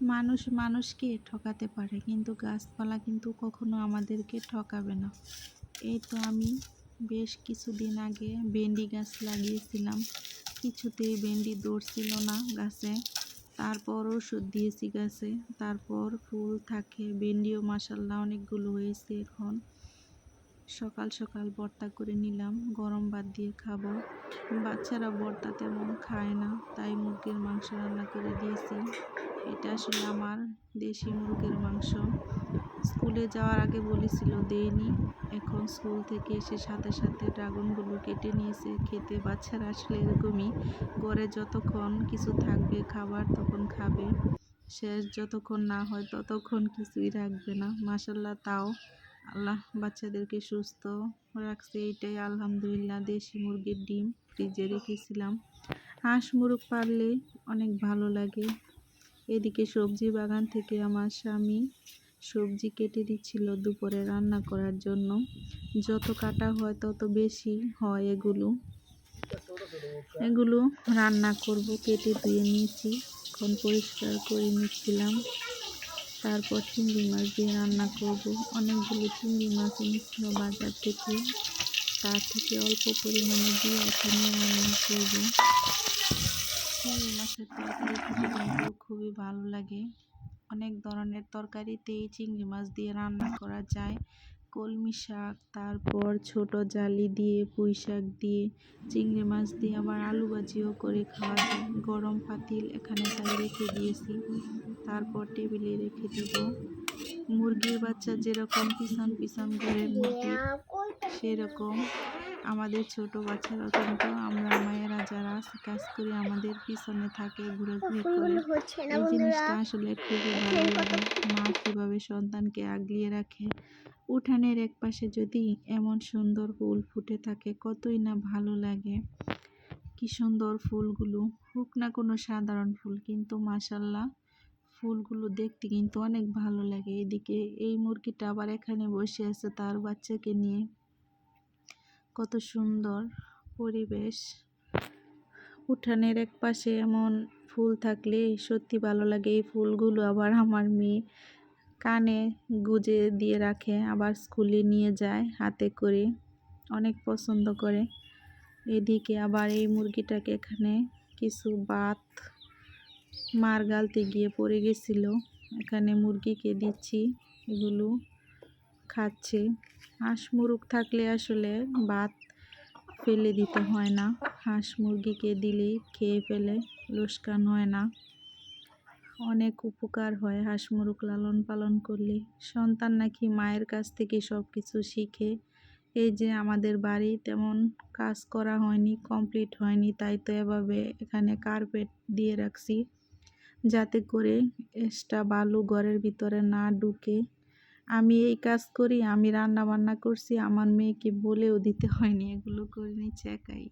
মানুষ মানুষকে ঠকাতে পারে, কিন্তু গাছপালা কিন্তু কখনো আমাদেরকে ঠকাবে না। এই তো আমি বেশ কিছুদিন আগে ভেন্ডি গাছ লাগিয়েছিলাম। কিছুতেই ভেন্ডি ধরছিল না গাছে। তারপর ওষুধ দিয়েছি গাছে। তারপর ফুল থাকে, ভেন্ডিও মাসাল্লাহ অনেকগুলো হয়েছে এখন। সকাল সকাল ভর্তা করে নিলাম, গরম ভাত দিয়ে খাব। বাচ্চারা ভর্তা তেমন খায় না, তাই মুরগির মাংস রান্না করে দিয়েছি। এটা আসলে আমার দেশি মুরগির মাংস। স্কুলে যাওয়ার আগে বলেছিল দেয়নি এখন স্কুল থেকে এসে সাথে সাথে ড্রাগনগুলো কেটে নিয়েছে। খেতে বাচ্চারা আসলে এরকমই। ঘরে যতক্ষণ কিছু থাকবে, খাবার তখন খাবে। শেষ যতক্ষণ না হয় ততক্ষণ কিছুই রাখবে না। মাসাল্লাহ তাও আল্লাহ বাচ্চাদেরকে সুস্থ রাখছে। এইটাই আলহামদুলিল্লাহ দেশি মুরগির ডিম ফ্রিজে রেখেছিলাম। হাঁস মুরগ পারলে অনেক ভালো লাগে। এদিকে সবজি বাগান থেকে আমার স্বামী সবজি কেটে দিচ্ছিল দুপুরে রান্না করার জন্য। যত কাটা হয় তত বেশি হয় এগুলো। এগুলো রান্না করব, কেটে ধুয়ে নিয়েছি, এখন পরিষ্কার করে নিচ্ছিলাম। তারপর চিংড়ি মাছ দিয়ে রান্না করব। অনেকগুলো চিংড়ি মাছ এনেছিল বাজার থেকে। তার থেকে অল্প পরিমাণে দিয়ে এখানে রান্না করব। চিংড়ি মাছের তরকারি খেতে কিন্তু খুবই ভালো লাগে। অনেক ধরনের তরকারিতেই চিংড়ি মাছ দিয়ে রান্না করা যায়। কলমি শাক, তারপর ছোট জালি দিয়ে, পুঁই শাক দিয়ে, চিংড়ি মাছ দিয়ে আবার আলু ভাজিও করে খাওয়া যায়। গরম পাতিল এখানে তাই রেখে দিয়েছি। তারপর টেবিলে রেখে দিব। মুরগির বাচ্চা যেরকম পিছন পিছন করে সেরকম আমাদের ছোট বাচ্চারা কিন্তু আমরা মায়েরা যারা কাজ করি আমাদের পিছনে থাকে ঘুরে ঘুরে করে। এই জিনিসটা আসলে খুবই ভালো লাগে। মা কীভাবে সন্তানকে আগলিয়ে রাখে। উঠানের এক পাশে যদি এমন সুন্দর ফুল ফুটে থাকে কতই না ভালো লাগে। কি সুন্দর ফুলগুলো। হোক না কোনো সাধারণ ফুল কিন্তু মাসাল্লাহ ফুলগুলো দেখতে কিন্তু অনেক ভালো লাগে। এদিকে এই মুরগিটা আবার এখানে বসে আছে তার বাচ্চাকে নিয়ে। কত সুন্দর পরিবেশ। উঠানের এক পাশে এমন ফুল থাকলে সত্যি ভালো লাগে। এই ফুলগুলো আবার আমার মেয়ে কানে গুজে দিয়ে রাখে, আবার স্কুলে নিয়ে যায় হাতে করে। অনেক পছন্দ করে। এদিকে আবার এই মুরগিটাকে এখানে কিছু বাত মার গালতে গিয়ে পড়ে গেছিল। এখানে মুরগিকে দিচ্ছি এগুলো। খাচ্ছে। হাঁস মুরগ থাকলে আসলে ভাত ফেলে দিতে হয় না। হাঁস মুরগিকে দিলেই খেয়ে ফেলে, লোসকান হয় না। অনেক উপকার হয় হাঁস মুরগ লালন পালন করলে। সন্তান নাকি মায়ের কাছ থেকে সব কিছু শিখে। এই যে আমাদের বাড়ি তেমন কাজ করা হয়নি, কমপ্লিট হয়নি, তাই তো এভাবে এখানে কার্পেট দিয়ে রাখছি। যাতে করে এক্সট্রা বালু ঘরের ভিতরে না ঢুকে আমি এই কাজ করি, আমি রান্না বান্না করছি, আমার মেয়েকে বলেও দিতে হয়নি এগুলো, করে নিচ্ছে একাই।